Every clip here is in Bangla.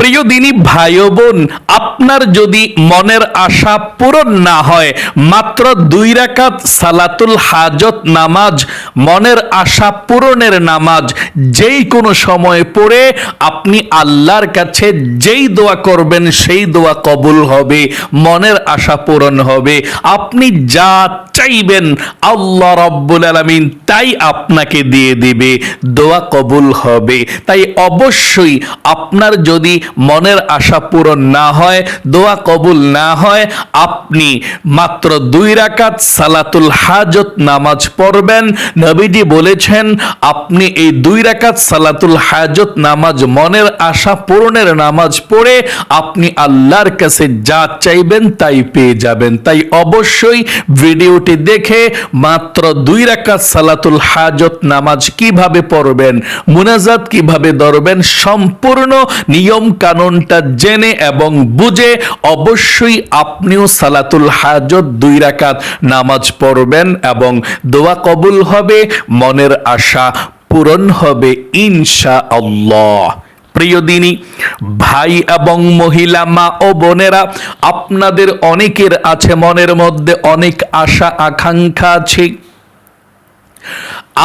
প্রিয় দিনী ভাই ও বোন আপনার যদি মনের আশা পূরণ না হয়, মাত্র দুই রাকাত সালাতুল হাজত নামাজ, মনের আশা পূরণের নামাজ, যেই কোনো সময় পড়ে আপনি আল্লাহর কাছে যেই দোয়া করবেন, সেই দোয়া কবুল হবে, মনের আশা পূরণ হবে। আপনি যা চাইবেন, আল্লাহ রব্বুল আলমিন তাই আপনাকে দিয়ে দিবে, দোয়া কবুল হবে। তাই অবশ্যই আপনার যদি মনের আশা পূরণ না হয় দোয়া কবুল না হয়, আপনি মাত্র দুই রাকাত সালাতুল হাজত নামাজ পড়বেন। নবীজি বলেছেন, আপনি এই দুই রাকাত সালাতুল হাজত নামাজ মনের আশা পূরণের নামাজ পড়ে, আপনি আল্লাহর কাছে যা চাইবেন তাই পেয়ে যাবেন। তাই অবশ্যই ভিডিওটি দেখে মাত্র দুই রাকাত সালাতুল হাজত নামাজ কীভাবে পড়বেন, মুনাজাত কীভাবে ধরবেন, সম্পূর্ণ নিয়ম কানুনটা জেনে এবং বুঝে অবশ্যই আপনিও সালাতুল হাজত দুই রাকাত নামাজ পড়বেন এবং দোয়া কবুল হবে, মনের আশা পূরণ হবে ইনশা আল্লাহ প্রিয় দিনী, ভাই এবং মহিলা, মা ও বোনেরা, আপনাদের অনেকের আছে মনের মধ্যে অনেক আশা, আকাঙ্ক্ষা আছে।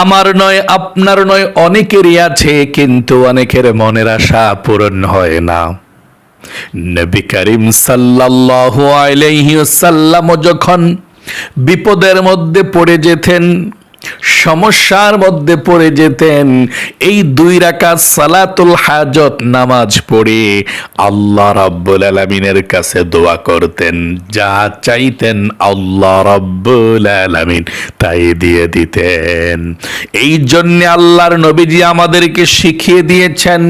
আমার নয়, আপনার নয়, অনেকেরই আছে, কিন্তু অনেকের মনের আশা পূরণ হয় না। নবী করিম সাল্লাহ আলাইহি সাল্লাম যখন বিপদের মধ্যে পড়ে যেতেন সমস্যার মধ্যে পড়ে যেতেন। এই দুই রাকাত সালাতুল হাজত নামাজ পড়ে আল্লাহ রাব্বুল আলামিনের কাছে দোয়া করতেন। যা চাইতেন আল্লাহ রাব্বুল আলামিন তাই দিয়ে দিতেন। এই জন্য আল্লাহর নবীজি আমাদেরকে শিখিয়ে দিয়েছেন,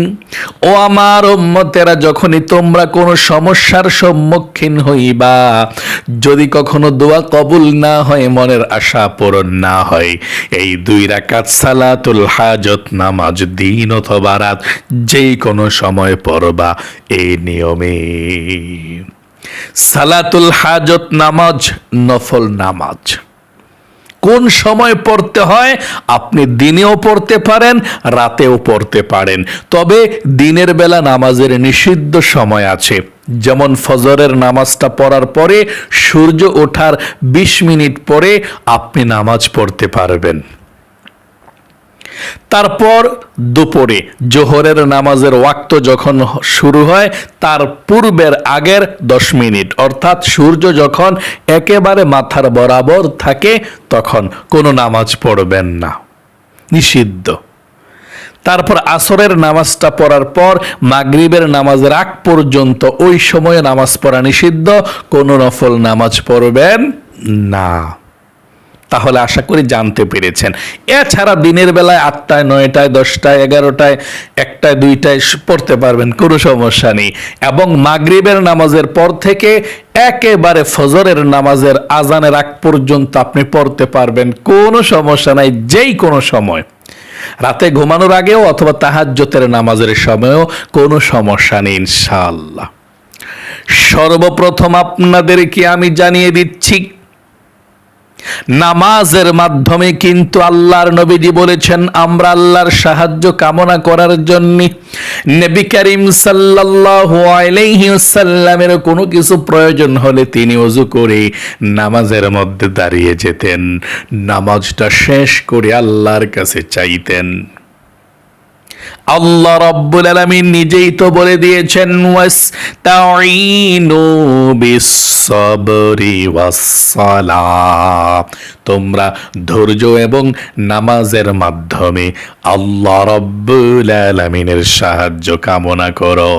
ও আমার উম্মতেরা, যখনই তোমরা কোনো সমস্যার সম্মুখীন হইবা, যদি কখনো দোয়া কবুল না হয়, মনের আশা পূরণ না হয় এই দুই রাকাত সালাতুল হাজত, নামাজ, দিন অথবা রাত যেই কোনো সময় পড়বা এই নিয়মে। সালাতুল হাজত নামাজ, নফল নামাজ। কোন সময় পড়তে হয়? আপনি দিনেও পড়তে পারেন, রাতেও পড়তে পারেন। তবে দিনের বেলা নামাজের নিষিদ্ধ সময় আছে। যেমন ফজরের নামাজটা পড়ার পরে সূর্য ওঠার ২০ মিনিট পরে আপনি নামাজ পড়তে পারবেন। তারপর দুপুরে জোহরের নামাজের ওয়াক্ত যখন শুরু হয়, তার পূর্বের আগের দশ মিনিট, অর্থাৎ সূর্য যখন একেবারে মাথার বরাবর থাকে, তখন কোনো নামাজ পড়বেন না। নিষিদ্ধ। তারপর আসরের নামাজটা পড়ার পর মাগরিবের নামাজের আগ পর্যন্ত ওই সময়ে নামাজ পড়া নিষিদ্ধ, কোনো নফল নামাজ পড়বেন না। তাহলে আশা করি জানতে পেরেছেন। এছাড়া দিনের বেলায় আটটায়, নয়টায়, দশটায়, এগারোটায়, একটায়, দুইটায় পড়তে পারবেন, কোনো সমস্যা নেই। এবং মাগরিবের নামাজের পর থেকে একেবারে ফজরের নামাজের আজানের আগ পর্যন্ত আপনি পড়তে পারবেন, কোনো সমস্যা নাই, যেই কোনো সময়। রাতে ঘুমানোর আগেও অথবা তাহাজ্জতের নামাজের সময়ও কোনো সমস্যা নেই, ইনশাআল্লাহ। সর্বপ্রথম আপনাদেরকে আমি জানিয়ে দিচ্ছি নামাজের মাধ্যমে কিন্তু আল্লাহর নবীজি বলেছেন, আমরা আল্লাহর সাহায্য কামনা করার জন্য নবী করিম ওয়াসাল্লামের কোনো কিছু প্রয়োজন হলে তিনি ওযু করে নামাজের মধ্যে দাঁড়িয়ে যেতেন। নামাজটা শেষ করে আল্লাহর কাছে চাইতেন। আল্লাহ রব্বুল আলামিন নিজেই তো বলে দিয়েছেন ওয়াস ওয়াস্তাঈনু বিসসবরি ওয়াসসালাহ তোমরা ধৈর্য এবং নামাজের মাধ্যমে আল্লাহ রব্বুল আলামিনের সাহায্য কামনা করো।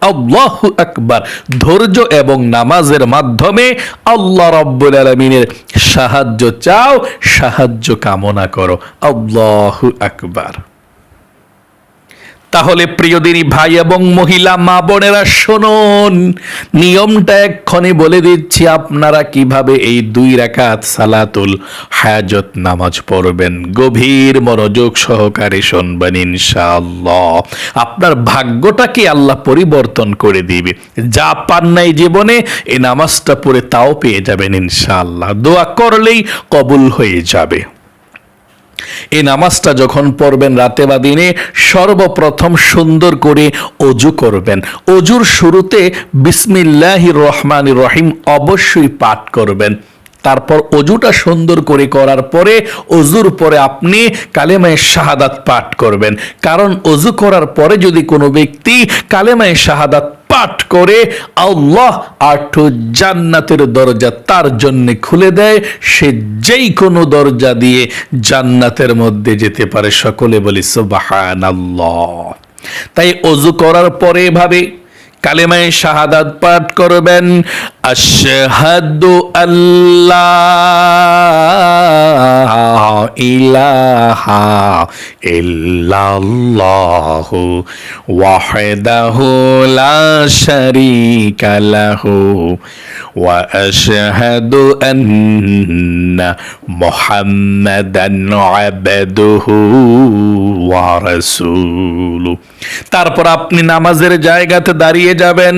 আল্লাহু আকবার। ধৈর্য এবং নামাজের মাধ্যমে আল্লাহ রব্বুল আলামিনের সাহায্য চাও, সাহায্য কামনা করো। আল্লাহু আকবার। তাহলে প্রিয়দিনী ভাই এবং মহিলা, মা বোনেরা শুনুন, নিয়মটা এক্ষণে বলে দিচ্ছি, আপনারা কীভাবে এই দুই রাকাত সালাতুল হায়াজত নামাজ পড়বেন? গভীর মনোযোগ সহকারে শুনবেন ইনশাআল্লাহ। আপনার ভাগ্যটাকে আল্লাহ পরিবর্তন করে দিবে? যা পান নাই জীবনে এই নামাজটা পড়ে তাও পেয়ে যাবেন ইনশাআল্লাহ। দোয়া করলেই কবুল হয়ে যাবে। এই নামাজটা যখন পড়বেন রাতে বা দিনে, সর্বপ্রথম সুন্দর করে অজু করবেন। অজুর শুরুতে বিসমিল্লাহ রহমান রহিম অবশ্যই পাঠ করবেন। তারপর অজুটা সুন্দর করে করার পরে, অজুর পরে আপনি কালেমায় শাহাদাত পাঠ করবেন। কারণ অজু করার পরে যদি কোনো ব্যক্তি কালেমায় শাহাদাত পাঠ করে আল্লাহ আঠু জান্নাতের দরজা তার জন্য খুলে দেয়। সে যেই কোনো দরজা দিয়ে জান্নাতের মধ্যে যেতে পারে। সকলে বলি সুবাহান তাই অজু করার পরে ভাবে কালেমায় শাহাদাত পাঠ করবেন। আশহাদু আল্লাহ ইলাহা ইল্লাল্লাহু ওয়াহদাহু লা শারীকা লাহু ওয়া আশহাদু আন্না মুহাম্মাদান আবদুহু ওয়া রাসূলুহু। তারপর আপনি নামাজের জায়গাতে দাঁড়িয়ে যাবেন।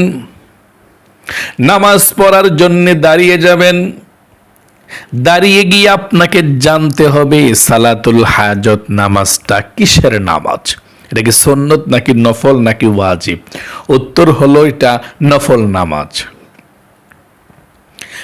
নামাজ পড়ার জন্য দাঁড়িয়ে যাবেন। দাঁড়িয়ে গিয়ে আপনাকে জানতে হবে, সালাতুল হাজত নামাজটা কিসের নামাজ? এটা কি সন্ন্যত নাকি নফল নাকি ওয়াজিব? উত্তর হলো এটা নফল নামাজ।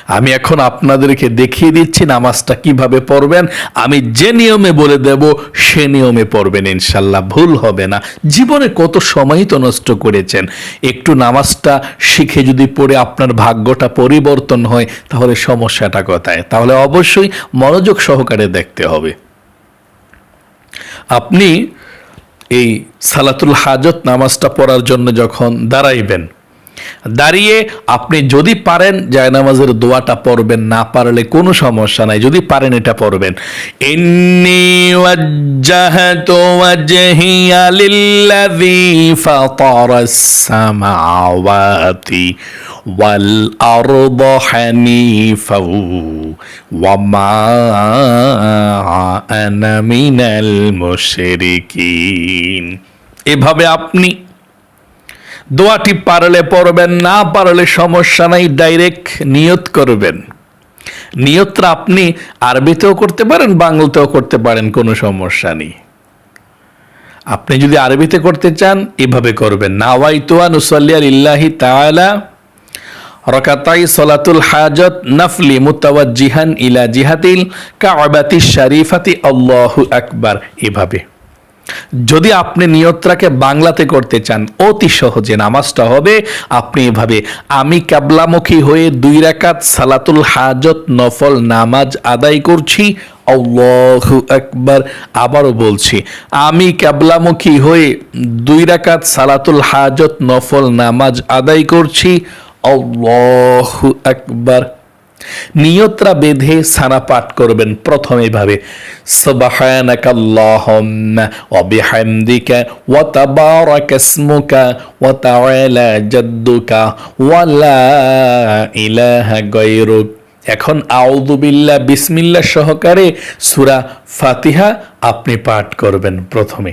আমি এখন আপনাদেরকে দেখিয়ে দিচ্ছি নামাজটা কীভাবে পড়বেন। আমি যে নিয়মে বলে দেব, সে নিয়মে পড়বেন, ইনশাল্লাহ। ভুল হবে না। জীবনে কত সময়ই তো নষ্ট করেছেন। একটু নামাজটা শিখে যদি পড়ে আপনার ভাগ্যটা পরিবর্তন হয়, তাহলে সমস্যাটা কোথায়? তাহলে অবশ্যই মনোযোগ সহকারে দেখতে হবে। আপনি এই সালাতুল হাজত নামাজটা পড়ার জন্য যখন দাঁড়াইবেন দাঁড়িয়ে আপনি যদি পারেন জায়নামাজের দোয়াটা পড়বেন, না পারলে কোনো সমস্যা নাই। যদি পারেন এটা পড়বেন। ইন্নি ওয়াজ্জাহাতু ওয়াজহিয়া লিল্লাযী ফাতারাস সামাওয়াতি ওয়াল আরদা হানিফা ওয়া মা আনা মিনাল মুশরিকিন। এভাবে আপনি দোয়াটি পারলে পড়বেন, না পারলে সমস্যা নাই ডাইরেক্ট নিয়ত করবেন। নিয়তটা আপনি আরবিতেও করতে পারেন, বাংলাতেও করতে পারেন, কোনো সমস্যা নেই। আপনি যদি আরবিতে করতে চান, এভাবে করবেন। নাওয়াই তোয়া নুসল্লিয়াল ইল্লাহি তাআলা রকাতাই সলাতুল হাজত নফলি মুতাওয়াজ্জিহান ইলা জিহাতিল কাবাতি শরীফাতি আল্লাহু আকবার। এভাবে। যদি আপনি নিয়তটাকে বাংলাতে করতে চান, অতি সহজে নামাজটা হবে। আপনি এভাবে আমি কাবলামুখী হয়ে দুই রাকাত সালাতুল হাজত নফল নামাজ আদায় করছি আকবার, আবারও বলছি, আমি কাবলামুখী হয়ে দুই রাকাত সালাতুল হাজত নফল নামাজ আদায় করছি, আল্লাহু আকবার। নিয়তরা বেঁধে সানা পাঠ করবেন প্রথমে ভাবে সুবহানাকা আল্লাহুম্মা ওয়া বিহামদিকা ওয়া তাবারাকা ইসমুকা ওয়া তাআলা জাদ্দুকা ওয়া লা ইলাহা এখন আউযু বিল্লাহ, বিসমিল্লাহ সহকারে সুরা ফাতিহা আপনি পাঠ করবেন প্রথমে।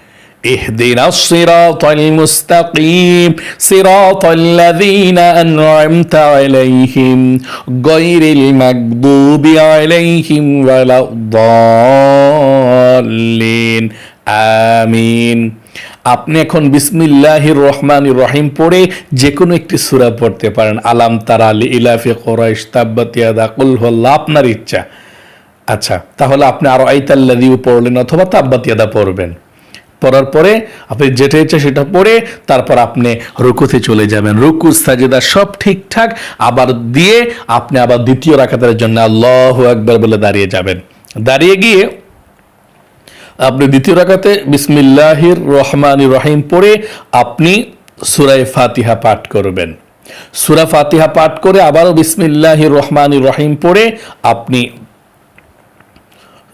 اهدنا الصراط المستقيم صراط الذين أنعمت عليهم غير المغضوب عليهم ولا الضالين آمين আপনি এখন বিসমিল্লাহির রহমান রহিম পড়ে যে কোনো একটি সূরা পড়তে পারেন আলাম তারা আলী ইলাফি কোরাইশ তাব্বাতিয়াদা কুল হল্লা আপনার ইচ্ছা আচ্ছা তাহলে আপনি আরো আইতাল্লাদিও পড়লেন অথবা তাব্বাতিয়াদা পড়বেন পড়ার পরে আপনি যেটা ইচ্ছা সেটা পড়ে, তারপর আপনি রুকুতে চলে যাবেন। রুকু, সাজেদা সব ঠিকঠাক, আবার দিয়ে আপনি আবার দ্বিতীয় রাখাতের জন্য আল্লাহ একবার বলে দাঁড়িয়ে যাবেন। দাঁড়িয়ে গিয়ে আপনি দ্বিতীয় রাখাতে বিসমিল্লাহির রহমান রহিম পড়ে আপনি সুরাই ফাতিহা পাঠ করবেন। সুরা ফাতিহা পাঠ করে আবারও বিসমিল্লাহির রহমান রহিম পড়ে আপনি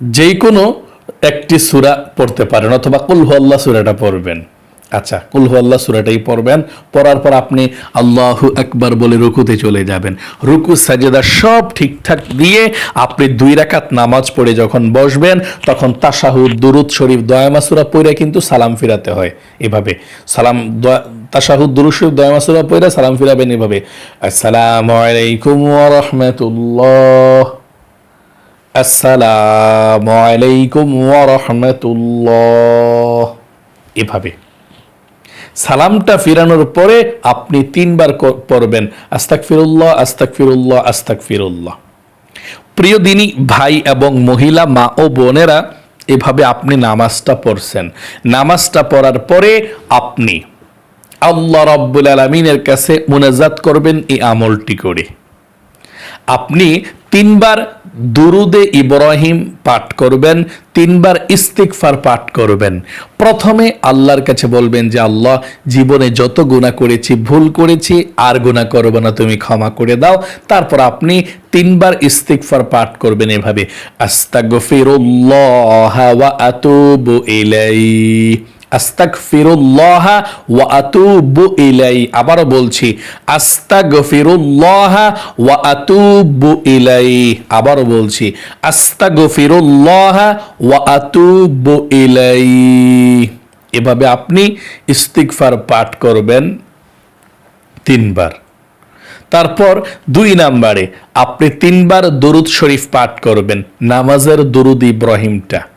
যেই কোনো একটি সুরা পড়তে পারেন অথবা কুল আল্লাহ সুরাটা পড়বেন। আচ্ছা কুলহু আল্লাহ সুরাটাই পড়বেন। পড়ার পর আপনি আল্লাহু একবার বলে রুকুতে চলে যাবেন। রুকু, সাজেদা সব ঠিকঠাক দিয়ে আপনি দুই রাকাত নামাজ পড়ে যখন বসবেন, তখন তাশাহুদ, দুরুদ শরীফ দয়ামাসুরা পড়ে কিন্তু সালাম ফিরাতে হয় এভাবে। সালাম তাশাহুদ, দুরুদ শরীফ দয়ামাসুরা পড়ে সালাম ফিরাবেন এভাবে। আসসালামু আলাইকুম ওয়া রাহমাতুল্লাহ। আসসালামু আলাইকুম ওয়া রাহমাতুল্লাহ। এভাবে। সালামটা ফিরানোর পরে আপনি তিনবার পড়বেন আস্তাক ফিরুল্লাহ আস্তাক ফিরুল্লাহ আস্তাক ফিরুল্লাহ প্রিয় দিনী, ভাই এবং মহিলা, মা ও বোনেরা, এভাবে আপনি নামাজটা পড়ছেন। নামাজটা পড়ার পরে আপনি আল্লাহ রব্বুল আলমিনের কাছে মুনাজাত করবেন এই আমলটি করে। আপনি তিনবার দুরুদে ইব্রাহিম পাঠ করবেন, তিনবার ইস্তিকফার পাঠ করবেন। প্রথমে আল্লাহর কাছে বলবেন যে, আল্লাহ, জীবনে যত গুণা করেছি, ভুল করেছি, আর গুণা করব না, তুমি ক্ষমা করে দাও। তারপর আপনি তিনবার ইস্তিকফার পাঠ করবেন এভাবে, আস্তাগফিরুল্লাহ ওয়া আতুবু ইলাইহি। আস্তাগফিরুল্লাহ ওয়া আতুবু ইলাই। আবারও বলছি, আস্তাগফিরুল্লাহ ওয়া আতুবু ইলাই। আবারও বলছি, আস্তাগফিরুল্লাহ ওয়া আতুবু ইলাই। এভাবে আপনি ইস্তিগফার পাঠ করবেন তিনবার। তারপর দুই নাম্বারে আপনি তিনবার দরুদ শরীফ পাঠ করবেন, নামাজের দরুদ ইব্রাহিমটা।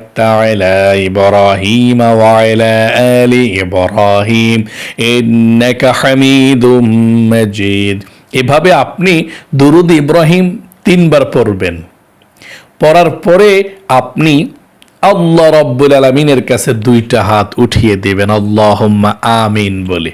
باركت على إبراهيم وعلى آل إبراهيم إنك حميد مجيد এভাবে আপনি দুরুদ ইব্রাহিম তিনবার পড়বেন পড়ার পরে আপনি আল্লাহ রব্বুল আলমিনের কাছে দুইটা হাত উঠিয়ে দেবেন আল্লাহম্মা আমিন বলে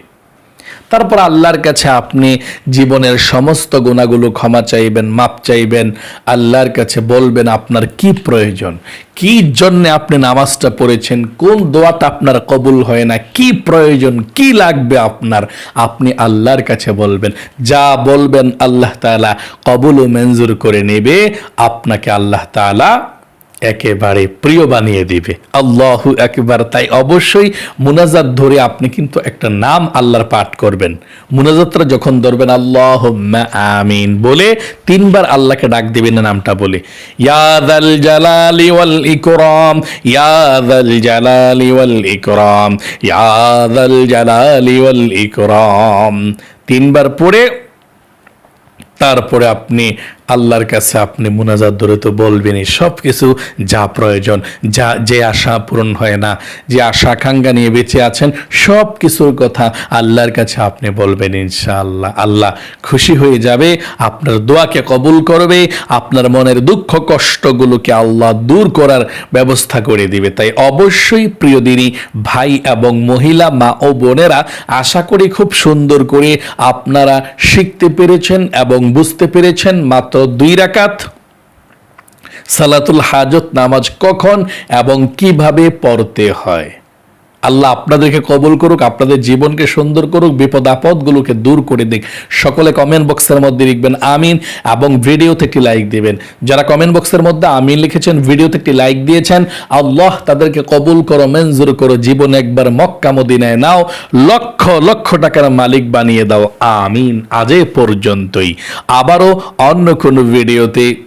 তারপর আল্লাহর কাছে আপনি জীবনের সমস্ত গুণাগুলো ক্ষমা চাইবেন মাপ চাইবেন, আল্লাহর কাছে বলবেন আপনার কি প্রয়োজন? কি জন্য আপনি নামাজটা পড়েছেন? কোন দোয়াটা আপনার কবুল হয় না? কি প্রয়োজন? কি লাগবে আপনার? আপনি আল্লাহর কাছে বলবেন। যা বলবেন আল্লাহ তাআলা কবুল ও মঞ্জুর করে নেবে। আপনাকে আল্লাহ তাআলা একেবারে প্রিয় বানিয়ে দিবে। আল্লাহু একবার, তাই অবশ্যই মুনাজাত ধরে আপনি কিন্তু একটা নাম আল্লাহর পাঠ করবেন। মুনাজাতটা যখন ধরবেন আল্লাহ আমিন বলে তিনবার আল্লাহকে ডাক দিবেন না নামটা বলে। ইয়াদাল জালালি ওয়াল ইকরাম ইয়াদাল জালালি ওয়াল ইকরাম ইয়াদাল জালালি ওয়াল ইকরাম। তিনবার পড়ে, তারপরে আপনি আল্লাহর কাছে আপনি মুনাজাত ধরে তো বলবেনই সব কিছু যা প্রয়োজন, যা, যে আশা পূরণ হয় না, যে আশা আকাঙ্ক্ষা নিয়ে বেঁচে আছেন সব কিছুর কথা আল্লাহর কাছে আপনি বলবেন ইনশাআল্লাহ। আল্লাহ খুশি হয়ে যাবে, আপনার দোয়াকে কবুল করবে, আপনার মনের দুঃখ কষ্টগুলোকে আল্লাহ দূর করার ব্যবস্থা করে দিবে। তাই অবশ্যই প্রিয় দিনই ভাই এবং মহিলা, মা ও বোনেরা আশা করি খুব সুন্দর করে আপনারা শিখতে পেরেছেন এবং বুঝতে পেরেছেন, মাত্র দুই রাকাত সালাতুল হাজত নামাজ কখন এবং কীভাবে পড়তে হয়? আল্লাহ আপনাদেরকে কবুল করুক, আপনাদের জীবনকে সুন্দর করুক, বিপদ আপদগুলোকে দূর করে দিক। সকলে কমেন্ট বক্সের মধ্যে লিখবেন, আমিন এবং ভিডিওতে একটি লাইক দিবেন। যারা কমেন্ট বক্সের মধ্যে আমিন লিখেছেন, ভিডিওতে একটি লাইক দিয়েছেন, আল্লাহ তাদেরকে কবুল করো, মঞ্জুর করো, জীবন একবার মক্কা মদিনায় নাও, লক্ষ লক্ষ টাকার মালিক বানিয়ে দাও, আমিন। আজ পর্যন্তই। আবারও অন্য কোনো ভিডিওতে